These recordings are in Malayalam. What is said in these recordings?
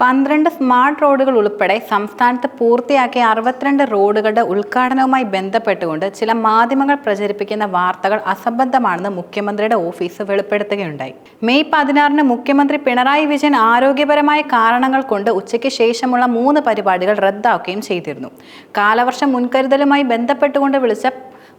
പന്ത്രണ്ട് സ്മാർട്ട് റോഡുകൾ ഉൾപ്പെടെ സംസ്ഥാനത്ത് പൂർത്തിയാക്കിയ അറുപത്തിരണ്ട് റോഡുകളുടെ ഉദ്ഘാടനവുമായി ബന്ധപ്പെട്ടുകൊണ്ട് ചില മാധ്യമങ്ങൾ പ്രചരിപ്പിക്കുന്ന വാർത്തകൾ അസംബന്ധമാണെന്ന് മുഖ്യമന്ത്രിയുടെ ഓഫീസ് വെളിപ്പെടുത്തുകയുണ്ടായി. മെയ് പതിനാറിന് മുഖ്യമന്ത്രി പിണറായി വിജയൻ ആരോഗ്യപരമായ കാരണങ്ങൾ കൊണ്ട് ഉച്ചയ്ക്ക് ശേഷമുള്ള മൂന്ന് പരിപാടികൾ റദ്ദാക്കുകയും ചെയ്തിരുന്നു. കാലവർഷം മുൻകരുതലുമായി ബന്ധപ്പെട്ടുകൊണ്ട് വിളിച്ച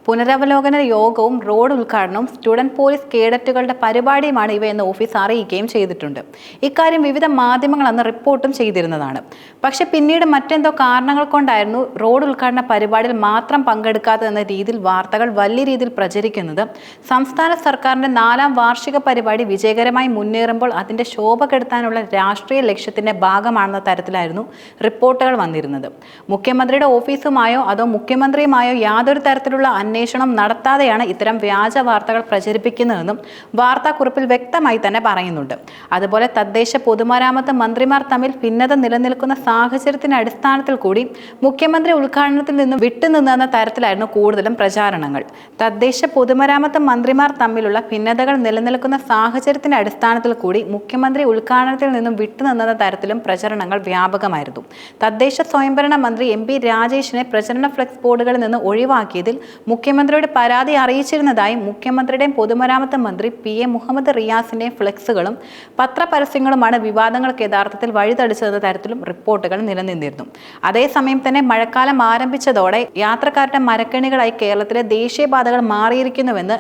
പുനരവലോകന യോഗവും റോഡ് ഉദ്ഘാടനവും സ്റ്റുഡന്റ് പോലീസ് കേഡറ്റുകളുടെ പരിപാടിയുമാണ് ഇവയെന്ന് ഓഫീസ് അറിയിക്കുകയും ചെയ്തിട്ടുണ്ട്. ഇക്കാര്യം വിവിധ മാധ്യമങ്ങൾ അന്ന് റിപ്പോർട്ടും ചെയ്തിരുന്നതാണ്. പക്ഷേ പിന്നീട് മറ്റെന്തോ കാരണങ്ങൾ കൊണ്ടായിരുന്നു റോഡ് ഉദ്ഘാടന പരിപാടിയിൽ മാത്രം പങ്കെടുക്കാത്തതെന്ന രീതിയിൽ വാർത്തകൾ വലിയ രീതിയിൽ പ്രചരിക്കുന്നത്. സംസ്ഥാന സർക്കാരിന്റെ നാലാം വാർഷിക പരിപാടി വിജയകരമായി മുന്നേറുമ്പോൾ അതിന്റെ ശോഭ കെടുത്താനുള്ള രാഷ്ട്രീയ ലക്ഷ്യത്തിന്റെ ഭാഗമാണെന്ന തരത്തിലായിരുന്നു റിപ്പോർട്ടുകൾ വന്നിരുന്നത്. മുഖ്യമന്ത്രിയുടെ ഓഫീസുമായോ അതോ മുഖ്യമന്ത്രിയുമായോ യാതൊരു തരത്തിലുള്ള അന്വേഷണം നടത്താതെയാണ് ഇത്തരം വ്യാജ വാർത്തകൾ പ്രചരിപ്പിക്കുന്നതെന്നും വാർത്താക്കുറിപ്പിൽ വ്യക്തമായി തന്നെ പറയുന്നുണ്ട്. അതുപോലെ തദ്ദേശ പൊതുമരാമത്ത് മന്ത്രിമാർ തമ്മിൽ ഭിന്നത നിലനിൽക്കുന്ന സാഹചര്യത്തിന്റെ അടിസ്ഥാനത്തിൽ കൂടി മുഖ്യമന്ത്രി ഉദ്ഘാടനത്തിൽ നിന്നും വിട്ടുനിന്നെന്ന തരത്തിലായിരുന്നു കൂടുതലും പ്രചാരണങ്ങൾ. തദ്ദേശ പൊതുമരാമത്ത് മന്ത്രിമാർ തമ്മിലുള്ള ഭിന്നതകൾ നിലനിൽക്കുന്ന സാഹചര്യത്തിന്റെ അടിസ്ഥാനത്തിൽ കൂടി മുഖ്യമന്ത്രി ഉദ്ഘാടനത്തിൽ നിന്നും വിട്ടുനിന്നെന്ന തരത്തിലും പ്രചരണങ്ങൾ വ്യാപകമായിരുന്നു. തദ്ദേശ സ്വയംഭരണ മന്ത്രി എം പി രാജേഷിനെ പ്രചരണ ഫ്ലെക്സ് ബോർഡുകളിൽ നിന്ന് ഒഴിവാക്കിയതിൽ മുഖ്യമന്ത്രിയുടെ പരാതി അറിയിച്ചിരുന്നതായി മുഖ്യമന്ത്രിയുടെയും പൊതുമരാമത്ത് മന്ത്രി പി എ മുഹമ്മദ് റിയാസിന്റെയും ഫ്ലെക്സുകളും പത്രപരസ്യങ്ങളുമാണ് വിവാദങ്ങൾക്ക് യഥാർത്ഥത്തിൽ വഴിതടിച്ചതെന്ന തരത്തിലും റിപ്പോർട്ടുകൾ നിലനിന്നിരുന്നു. അതേസമയം തന്നെ മഴക്കാലം ആരംഭിച്ചതോടെ യാത്രക്കാരുടെ മരക്കണികളായി കേരളത്തിലെ ദേശീയപാതകൾ മാറിയിരിക്കുന്നുവെന്ന്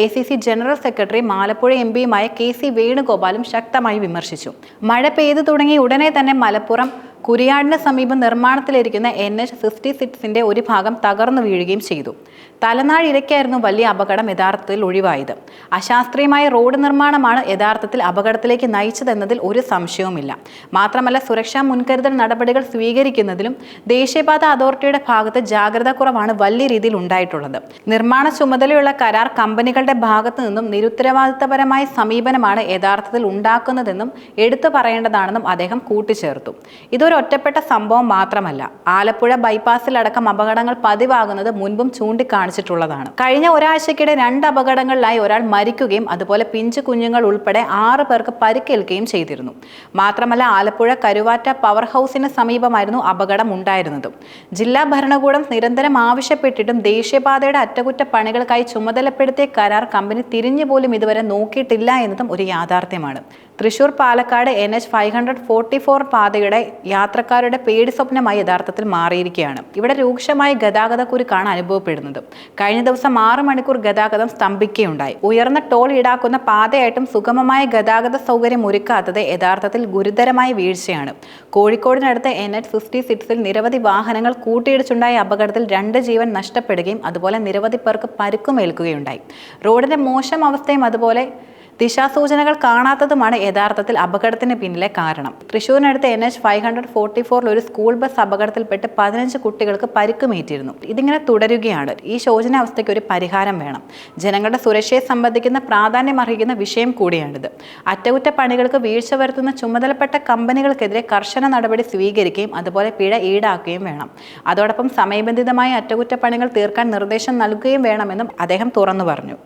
A general secretary Alappuzha M പിയുമായ K C വേണുഗോപാലും ശക്തമായി വിമർശിച്ചു. മഴ പെയ്തു തുടങ്ങി ഉടനെ തന്നെ മലപ്പുറം കുരിയാടിന് സമീപം നിർമ്മാണത്തിലിരിക്കുന്ന എൻ എച്ച് ഫിഫ്റ്റി സിക്സിന്റെ ഒരു ഭാഗം തകർന്നു വീഴുകയും ചെയ്തു. തലനാഴിരയ്ക്കായിരുന്നു വലിയ അപകടം യഥാർത്ഥത്തിൽ ഒഴിവായത്. അശാസ്ത്രീയമായ റോഡ് നിർമ്മാണമാണ് യഥാർത്ഥത്തിൽ അപകടത്തിലേക്ക് നയിച്ചതെന്നതിൽ ഒരു സംശയവുമില്ല. മാത്രമല്ല സുരക്ഷാ മുൻകരുതൽ നടപടികൾ സ്വീകരിക്കുന്നതിലും ദേശീയപാത അതോറിറ്റിയുടെ ഭാഗത്ത് ജാഗ്രത കുറവാണ് വലിയ രീതിയിൽ ഉണ്ടായിട്ടുള്ളത്. നിർമ്മാണ ചുമതലയുള്ള കരാർ കമ്പനികളുടെ ഭാഗത്തു നിന്നും നിരുത്തരവാദിത്തപരമായ സമീപനമാണ് യഥാർത്ഥത്തിൽ ഉണ്ടാക്കുന്നതെന്നും എടുത്തു പറയേണ്ടതാണെന്നും അദ്ദേഹം കൂട്ടിച്ചേർത്തു. ഇതൊരു ഒറ്റപ്പെട്ട സംഭവം മാത്രമല്ല ആലപ്പുഴ ബൈപ്പാസിലടക്കം അപകടങ്ങൾ പതിവാകുന്നത് മുൻപും ചൂണ്ടിക്കാണിച്ചിട്ടുള്ളതാണ്. കഴിഞ്ഞ ഒരാഴ്ചക്കിടെ രണ്ട് അപകടങ്ങളിലായി ഒരാൾ മരിക്കുകയും അതുപോലെ പിഞ്ചു കുഞ്ഞുങ്ങൾ ഉൾപ്പെടെ ആറ് പേർക്ക് പരിക്കേൽക്കുകയും ചെയ്തിരുന്നു. മാത്രമല്ല ആലപ്പുഴ കരുവാറ്റ പവർ ഹൗസിന് സമീപമായിരുന്നു അപകടം ഉണ്ടായിരുന്നത്. ജില്ലാ ഭരണകൂടം നിരന്തരം ആവശ്യപ്പെട്ടിട്ടും ദേശീയപാതയുടെ അറ്റകുറ്റപ്പണികൾക്കായി ചുമതലപ്പെടുത്തിയ കരാർ കമ്പനി തിരിഞ്ഞു പോലും ഇതുവരെ നോക്കിയിട്ടില്ല എന്നതും ഒരു യാഥാർത്ഥ്യമാണ്. Thrissur Palakkad N H five hundred forty four പാതയുടെ യാത്രക്കാരുടെ പേടി സ്വപ്നമായി യഥാർത്ഥത്തിൽ മാറിയിരിക്കുകയാണ്. ഇവിടെ രൂക്ഷമായ ഗതാഗത കുരുക്കാണ് അനുഭവപ്പെടുന്നത്. കഴിഞ്ഞ ദിവസം ആറ് മണിക്കൂർ ഗതാഗതം സ്തംഭിക്കുകയുണ്ടായി. ഉയർന്ന ടോൾ ഈടാക്കുന്ന പാതയായിട്ടും സുഗമമായ ഗതാഗത സൗകര്യം ഒരുക്കാത്തത് യഥാർത്ഥത്തിൽ ഗുരുതരമായ വീഴ്ചയാണ്. കോഴിക്കോടിനടുത്ത് എൻ എച്ച് ഫിഫ്റ്റി സിക്സിൽ നിരവധി വാഹനങ്ങൾ കൂട്ടിയിടിച്ചുണ്ടായ അപകടത്തിൽ രണ്ട് ജീവൻ നഷ്ടപ്പെടുകയും അതുപോലെ നിരവധി പേർക്ക് പരുക്കുമേൽക്കുകയുണ്ടായി റോഡിന്റെ മോശം അവസ്ഥയും അതുപോലെ ദിശാസൂചനകൾ കാണാത്തതുമാണ് യഥാർത്ഥത്തിൽ അപകടത്തിന് പിന്നിലെ കാരണം. തൃശൂരിനടുത്ത് N H five hundred forty ഫോറിൽ ഒരു സ്കൂൾ ബസ് അപകടത്തിൽപ്പെട്ട് പതിനഞ്ച് കുട്ടികൾക്ക് പരിക്കുമേറ്റിരുന്നു. ഇതിങ്ങനെ തുടരുകയാണ്. ഈ ശോചനാവസ്ഥയ്ക്ക് ഒരു പരിഹാരം വേണം. ജനങ്ങളുടെ സുരക്ഷയെ സംബന്ധിക്കുന്ന പ്രാധാന്യം അർഹിക്കുന്ന വിഷയം കൂടിയാണിത്. അറ്റകുറ്റപ്പണികൾക്ക് വീഴ്ച വരുത്തുന്ന ചുമതലപ്പെട്ട കമ്പനികൾക്കെതിരെ കർശന നടപടി സ്വീകരിക്കുകയും അതുപോലെ പിഴ ഈടാക്കുകയും വേണം. അതോടൊപ്പം സമയബന്ധിതമായ അറ്റകുറ്റപ്പണികൾ തീർക്കാൻ നിർദ്ദേശം നൽകുകയും വേണമെന്നും അദ്ദേഹം തുറന്നു പറഞ്ഞു.